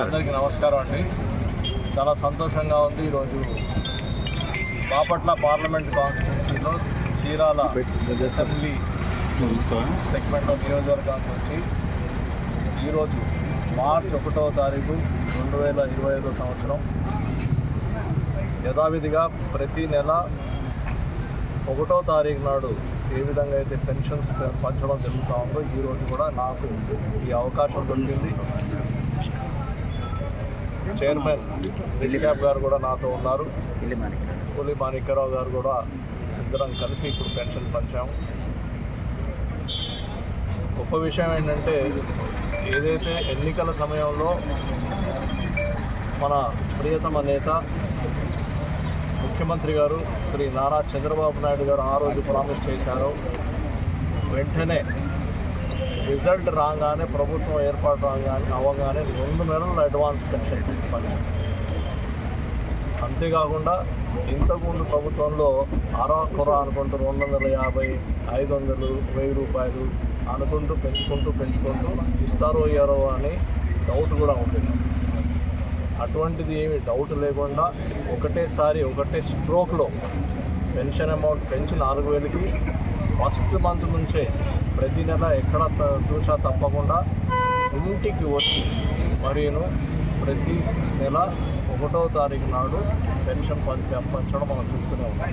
అందరికీ నమస్కారం అండి. చాలా సంతోషంగా ఉంది ఈరోజు బాపట్ల పార్లమెంట్ కాన్స్టిట్యున్సీలో చీరాల అసెంబ్లీ సెగ్మెంట్ ఆఫ్ నియోజకవర్గానికి వచ్చి ఈరోజు మార్చ్ ఒకటో తారీఖు రెండు వేల ఇరవై ఐదో సంవత్సరం. యథావిధిగా ప్రతి నెల ఒకటో తారీఖు నాడు ఏ విధంగా అయితే పెన్షన్స్ పంచడం జరుగుతూ ఉందో ఈరోజు కూడా నాకు ఈ అవకాశం దొరికింది. చైర్మన్ రిషికాబ్ గారు కూడా నాతో ఉన్నారు. పులి మాణిక్యరావు గారు కూడా ఇద్దరం కలిసి ఇప్పుడు పెన్షన్ పంచాము గొప్ప విషయం ఏంటంటే ఏదైతే ఎన్నికల సమయంలో మన ప్రియతమ నేత ముఖ్యమంత్రి గారు శ్రీ నారా చంద్రబాబు నాయుడు గారు ఆ రోజు ప్రామిస్ చేశారో వెంటనే రిజల్ట్ రాగానే ప్రభుత్వం ఏర్పాటు రాగానే అవ్వగానే రెండు నెలలు అడ్వాన్స్ పెన్షన్ పంచారు అంతేకాకుండా ఇంతకుముందు ప్రభుత్వంలో అరవ కుర అనుకుంటూ రెండు వందల యాభై ఐదు వందలు వెయ్యి రూపాయలు అనుకుంటూ పెంచుకుంటూ పెంచుకుంటూ ఇస్తారో ఇయ్యారో అని డౌట్ కూడా ఉంటుంది. అటువంటిది ఏమి డౌట్ లేకుండా ఒకటేసారి ఒకటే స్ట్రోక్లో పెన్షన్ అమౌంట్ పెంచి నాలుగు వేలకి ఫస్ట్ మంత్ నుంచే ప్రతి నెల ఎక్కడ చూసా తప్పకుండా ఇంటికి వచ్చి మరియు ప్రతి నెల ఒకటో తారీఖు నాడు పెన్షన్ పంపించడం మనం చూస్తూనే ఉన్నాం.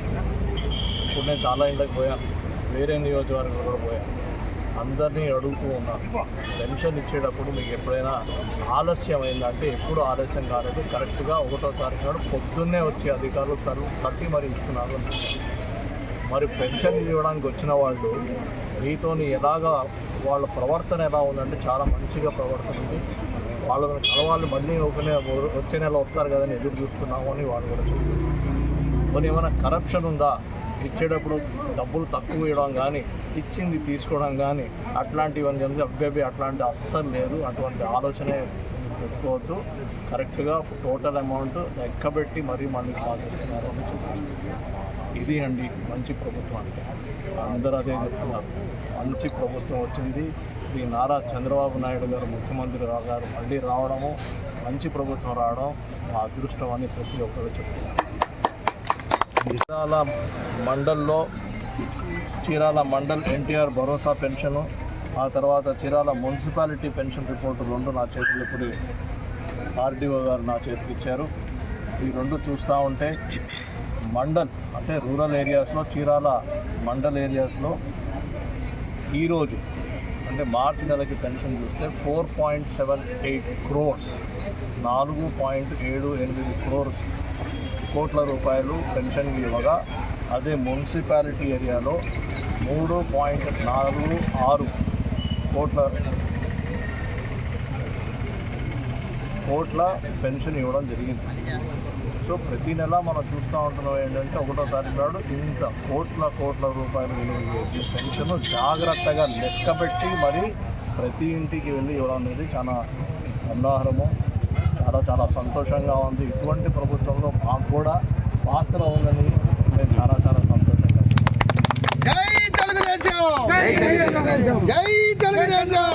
ఇప్పుడు నేను చాలా ఇంట్లోకి పోయాను వేరే నియోజకవర్గం కూడా పోయాను అందరినీ అడుగుతూ ఉన్నాను పెన్షన్ ఇచ్చేటప్పుడు మీకు ఎప్పుడైనా ఆలస్యం అయిందంటే ఎప్పుడు ఆలస్యం కాలేదు. కరెక్ట్గా ఒకటో తారీఖు నాడు పొద్దున్నే వచ్చి అధికారులు తరు తట్టి మరి ఇస్తున్నారు. మరి పెన్షన్ ఇవ్వడానికి వచ్చిన వాళ్ళు మీతోని ఎలాగా వాళ్ళ ప్రవర్తన ఎలా ఉందంటే చాలా మంచిగా ప్రవర్తన ఉంది. వాళ్ళని కలవాళ్ళు మళ్ళీ ఒక వచ్చే నెల వస్తారు కదని ఎదురు చూస్తున్నాము అని వాళ్ళు కూడా చెప్తున్నారు. కొన్ని ఏమైనా కరప్షన్ ఉందా? ఇచ్చేటప్పుడు డబ్బులు తక్కువ ఇవ్వడం కానీ ఇచ్చింది తీసుకోవడం కానీ అట్లాంటివన్నీ ఉంది అబ్బాయి అట్లాంటి అస్సలు లేదు. అటువంటి ఆలోచనే పెట్టుకోవద్దు. కరెక్ట్గా టోటల్ అమౌంట్ లెక్కబెట్టి మరీ మళ్ళీ కాల్ చేస్తున్నారు అని చెప్పారు ఇది అండి మంచి ప్రభుత్వం. అంటే అందరూ అదే చెప్తున్నారు. మంచి ప్రభుత్వం వచ్చింది. శ్రీ నారా చంద్రబాబు నాయుడు గారు ముఖ్యమంత్రి గారు మళ్ళీ రావడము మంచి ప్రభుత్వం రావడం మా అదృష్టం అని ప్రతి ఒక్కరు చెప్తున్నారు. చీరాల మండల్లో చీరాల మండల్ ఎన్టీఆర్ భరోసా పెన్షను ఆ తర్వాత చీరాల మున్సిపాలిటీ పెన్షన్ రిపోర్టు రెండు నా చేతులు ఇప్పుడు ఆర్డీఓ గారు నా చేతికి ఇచ్చారు. ఈ రెండు చూస్తూ ఉంటే మండల్ అంటే రూరల్ ఏరియాస్లో చీరాల మండల్ ఏరియాస్లో ఈరోజు అంటే మార్చి నెలకి పెన్షన్ చూస్తే four point seven eight crores నాలుగు పాయింట్ ఏడు ఎనిమిది క్రోర్స్ కోట్ల రూపాయలు పెన్షన్ ఇవ్వగా అదే మున్సిపాలిటీ ఏరియాలో మూడు పాయింట్ నాలుగు ఆరు కోట్ల కోట్ల పెన్షన్ ఇవ్వడం జరిగింది. సో ప్రతి నెల మనం చూస్తూ ఉంటున్నాం ఏంటంటే ఒకటో తారీఖు నాడు ఇంత కోట్ల కోట్ల రూపాయలు విలువ చేసి పెన్షన్ జాగ్రత్తగా లెక్కపెట్టి మరి ప్రతి ఇంటికి వెళ్ళి ఇవ్వడం అనేది చాలా ఉదాహరణము చాలా చాలా సంతోషంగా ఉంది. ఇటువంటి ప్రభుత్వంలో మాకు కూడా పాత్ర ఉందని నేను చాలా చాలా సంతోషంగా ఉన్నాను. జై తెలుగుదేశం! జై తెలుగుదేశం!